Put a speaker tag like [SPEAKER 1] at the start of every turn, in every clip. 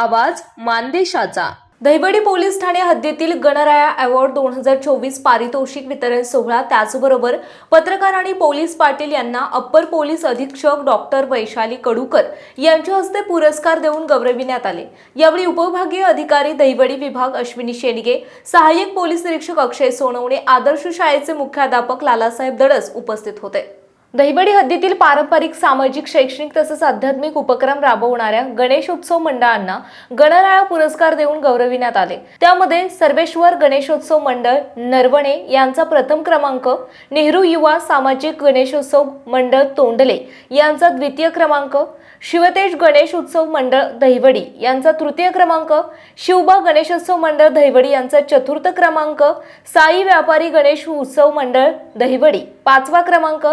[SPEAKER 1] आवाज मानदेशाचा. दहिवडी पोलीस ठाणे हद्दीतील गणराया अवॉर्ड दोन हजार चोवीस पारितोषिक वितरण सोहळा त्याचबरोबर पत्रकार आणि पोलीस पाटील यांना अप्पर पोलीस अधीक्षक डॉक्टर वैशाली कडूकर यांच्या हस्ते पुरस्कार देऊन गौरविण्यात आले. यावेळी उपविभागीय अधिकारी दहिवडी विभाग अश्विनी शेंडगे सहाय्यक पोलीस निरीक्षक अक्षय सोनवणे आदर्श शाळेचे मुख्याध्यापक लालासाहेब दडस उपस्थित होते. दहिवडी हद्दीतील पारंपरिक सामाजिक शैक्षणिक तसंच आध्यात्मिक उपक्रम राबवणाऱ्या गणेशोत्सव मंडळांना गणराया पुरस्कार देऊन गौरविण्यात आले. त्यामध्ये सर्वेश्वर गणेशोत्सव मंडळ नरवणे यांचा प्रथम क्रमांक नेहरू युवा सामाजिक गणेशोत्सव मंडळ तोंडले यांचा द्वितीय क्रमांक शिवतेज गणेश उत्सव मंडळ दहिवडी यांचा तृतीय क्रमांक शिवबा गणेशोत्सव मंडळ दहिवडी यांचा चतुर्थ क्रमांक साई व्यापारी गणेश उत्सव मंडळ दहिवडी पाचवा क्रमांक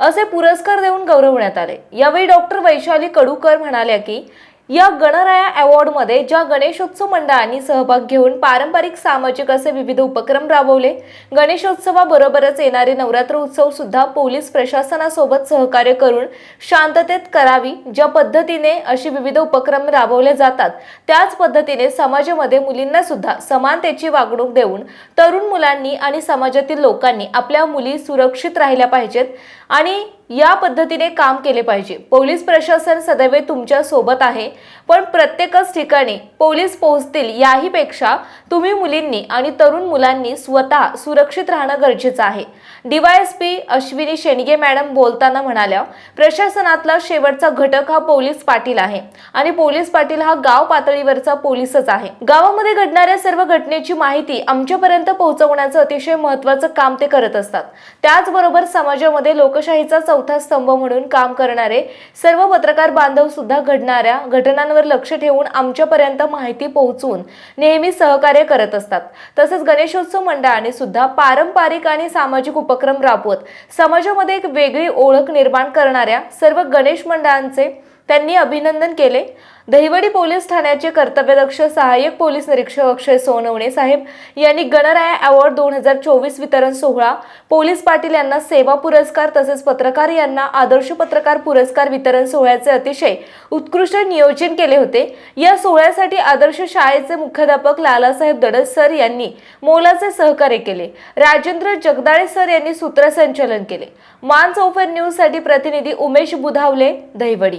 [SPEAKER 1] असे पुरस्कार देऊन गौरवण्यात आले. यावेळी डॉक्टर वैशाली कडूकर म्हणाल्या की या गणराया अवॉर्डमध्ये ज्या गणेशोत्सव मंडळांनी सहभाग घेऊन पारंपरिक सामाजिक असे विविध उपक्रम राबवले गणेशोत्सवाबरोबरच येणारे नवरात्र उत्सव सुद्धा पोलीस प्रशासनासोबत सहकार्य करून शांततेत करावी ज्या पद्धतीने अशी विविध उपक्रम राबवले जातात त्याच पद्धतीने समाजामध्ये मुलींना सुद्धा समानतेची वागणूक देऊन तरुण मुलांनी आणि समाजातील लोकांनी आपल्या मुली सुरक्षित राहिल्या पाहिजेत आणि या पद्धतीने काम केले पाहिजे. पोलीस प्रशासन सदैव तुमच्यासोबत आहे. पण प्रत्येकच ठिकाणी पोलीस पोहोचतील याहीपेक्षा तुम्ही मुलींनी आणि तरुण मुलांनी स्वतः सुरक्षित राहणं गरजेचं आहे. डीवायएसपी अश्विनी शेंडगे मॅडम बोलताना म्हणाल्या प्रशासनातला शेवटचा घटक हा पोलीस पाटील आहे आणि पोलीस पाटील हा गाव पातळीवरचा पोलीसच आहे. गावामध्ये घडणाऱ्या सर्व घटनेची माहिती आमच्यापर्यंत पोहोचवण्याचं अतिशय महत्वाचं काम ते करत असतात. त्याचबरोबर समाजामध्ये लोकशाहीचा चौथा स्तंभ म्हणून काम करणारे सर्व पत्रकार बांधव सुद्धा घडणाऱ्या घटनांवर लक्ष ठेवून आमच्यापर्यंत माहिती पोहोचवून नेहमी सहकार्य करत असतात. तसेच गणेशोत्सव मंडळाने सुद्धा पारंपरिक आणि सामाजिक उपक्रम राबवत समाजामध्ये एक वेगळी ओळख निर्माण करणाऱ्या सर्व गणेश मंडळांचे त्यांनी अभिनंदन केले. दहिवडी पोलीस ठाण्याचे कर्तव्यदक्ष सहाय्यक पोलीस निरीक्षक अक्षय सोनवणे साहेब यांनी गणराया अवॉर्ड दोन हजार चोवीस वितरण सोहळा पोलीस पाटील यांना सेवा पुरस्कार तसेच पत्रकार यांना आदर्श पत्रकार पुरस्कार वितरण सोहळ्याचे अतिशय उत्कृष्ट नियोजन केले होते. या सोहळ्यासाठी आदर्श शाळेचे मुख्याध्यापक लालासाहेब दडस सर यांनी मोलाचे सहकार्य केले. राजेंद्र जगदाळे सर यांनी सूत्रसंचालन केले. मान चौफर न्यूजसाठी प्रतिनिधी उमेश बुधावले दहिवडी.